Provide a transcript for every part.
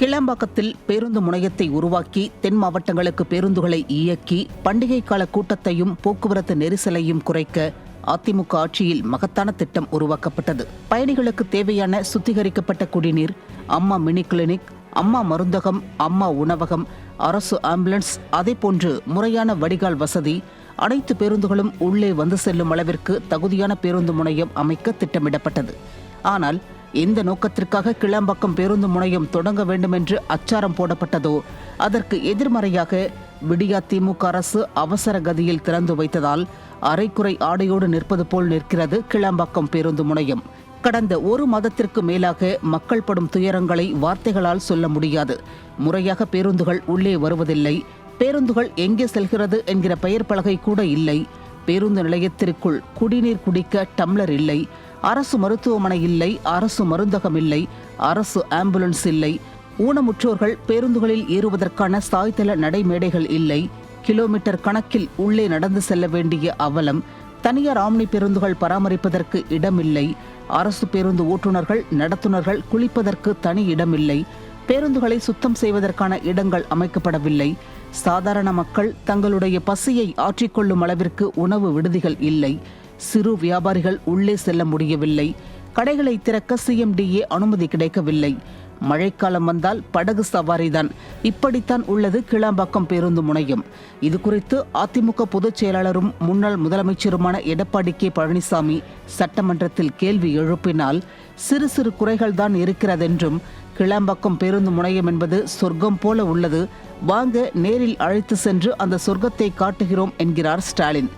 கிளம்பாக்கத்தில் பேருந்து முனையத்தை உருவாக்கி தென் மாவட்டங்களுக்கு பேருந்துகளை இயக்கி பண்டிகை கால கூட்டத்தையும் போக்குவரத்து நெரிசலையும் குறைக்க அதிமுக ஆட்சியில் மகத்தான திட்டம் உருவாக்கப்பட்டது. பயணிகளுக்கு தேவையான சுத்திகரிக்கப்பட்ட குடிநீர் அம்மா மினி கிளினிக் அம்மா மருந்தகம் அம்மா உணவகம் அரசு ஆம்புலன்ஸ் அதே போன்று முறையான வடிகால் வசதி அனைத்து பேருந்துகளும் உள்ளே வந்து செல்லும் அளவிற்கு தகுதியான பேருந்து முனையம் அமைக்க திட்டமிடப்பட்டது. ஆனால் இந்த நோக்கத்திற்காக கிளம்பாக்கம் பேருந்து முனையம் தொடங்க வேண்டும் என்று அச்சாரம் போடப்பட்டதோ அதற்கு எதிர்மறையாக விடியா திமுக அரசு அவசர கதியில் திறந்து வைத்ததால் அரைக்குறை ஆடையோடு நிற்பது போல் நிற்கிறது கிளம்பாக்கம் பேருந்து முனையம். கடந்த ஒரு மாதத்திற்கு மேலாக மக்கள் படும் துயரங்களை வார்த்தைகளால் சொல்ல முடியாது. முறையாக பேருந்துகள் உள்ளே வருவதில்லை. பேருந்துகள் எங்கே செல்கிறது என்கிற பெயர் பலகை கூட இல்லை. பேருந்து நிலையத்திற்குள் குடிநீர் குடிக்க டம்ளர் இல்லை. அரசு மருத்துவமனை இல்லை அரசு மருந்தகம் இல்லை அரசு ஆம்புலன்ஸ் இல்லை. ஊனமுற்றோர்கள் பேருந்துகளில் ஏறுவதற்கான சாய்தள நடைமேடைகள் இல்லை. கிலோமீட்டர் கணக்கில் உள்ளே நடந்து செல்ல வேண்டிய அவலம் தனியார் ஆம்னி பேருந்துகள் பராமரிப்பதற்கு இடமில்லை. அரசு பேருந்து ஓட்டுநர்கள் நடத்துனர்கள் குளிப்பதற்கு தனி இடமில்லை. பேருந்துகளை சுத்தம் செய்வதற்கான இடங்கள் அமைக்கப்படவில்லை. சாதாரண மக்கள் தங்களுடைய பசியை ஆற்றிக்கொள்ளும் அளவிற்கு உணவு விடுதிகள் இல்லை. சிறு வியாபாரிகள் உள்ளே செல்ல முடியவில்லை. கடைகளை திறக்க சிஎம்டிஏ அனுமதி கிடைக்கவில்லை. மழைக்காலம் வந்தால் படகு சவாரிதான். இப்படித்தான் உள்ளது கிளாம்பாக்கம் பேருந்து முனையம். இது குறித்து அதிமுக பொதுச் செயலாளரும் முன்னாள் முதலமைச்சருமான எடப்பாடி கே பழனிசாமி சட்டமன்றத்தில் கேள்வி எழுப்பினால் சிறு சிறு குறைகள்தான் இருக்கிறதென்றும் கிளாம்பாக்கம் பேருந்து முனையம் என்பது சொர்க்கம் போல உள்ளது. வாங்க நேரில் அழைத்து சென்று அந்த சொர்க்கத்தை காட்டுகிறோம் என்கிறார் ஸ்டாலின்.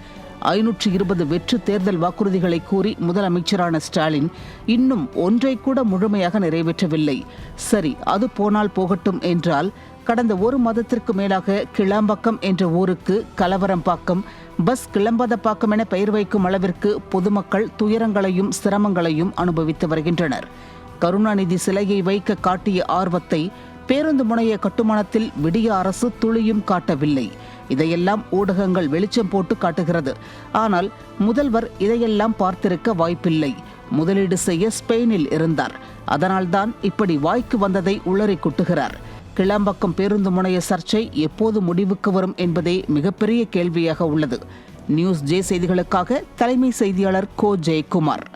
ஐநூற்று இருபது வெற்று தேர்தல் வாக்குறுதிகளை கூறி முதலமைச்சரான ஸ்டாலின் இன்னும் ஒன்றை கூட முழுமையாக நிறைவேற்றவில்லை. சரி அது போனால் போகட்டும் என்றால் கடந்த ஒரு மாதத்திற்கு மேலாக கிளாம்பாக்கம் என்ற ஊருக்கு கலவரம்பாக்கம் பஸ் கிளம்பாத பாக்கம் என பெயர் வைக்கும் அளவிற்கு பொதுமக்கள் துயரங்களையும் சிரமங்களையும் அனுபவித்து வருகின்றனர். கருணாநிதி சிலையை வைக்க காட்டிய ஆர்வத்தை பேருந்து முனைய கட்டுமானத்தில் விடிய அரசு துளியும் காட்டவில்லை. இதையெல்லாம் ஊடகங்கள் வெளிச்சம் போட்டு காட்டுகிறது. ஆனால் முதல்வர் இதையெல்லாம் பார்த்திருக்க வாய்ப்பில்லை. முதலீடு செய்ய ஸ்பெயினில் இருந்தார். அதனால்தான் இப்படி வாய்க்கு வந்ததை உளறி குட்டுகிறார். கிளம்பக்கம் பேருந்து முனைய சர்ச்சை எப்போது முடிவுக்கு வரும் என்பதே மிகப்பெரிய கேள்வியாக உள்ளது. நியூஸ் ஜே செய்திகளுக்காக தலைமை செய்தியாளர் கோ ஜெயக்குமார்.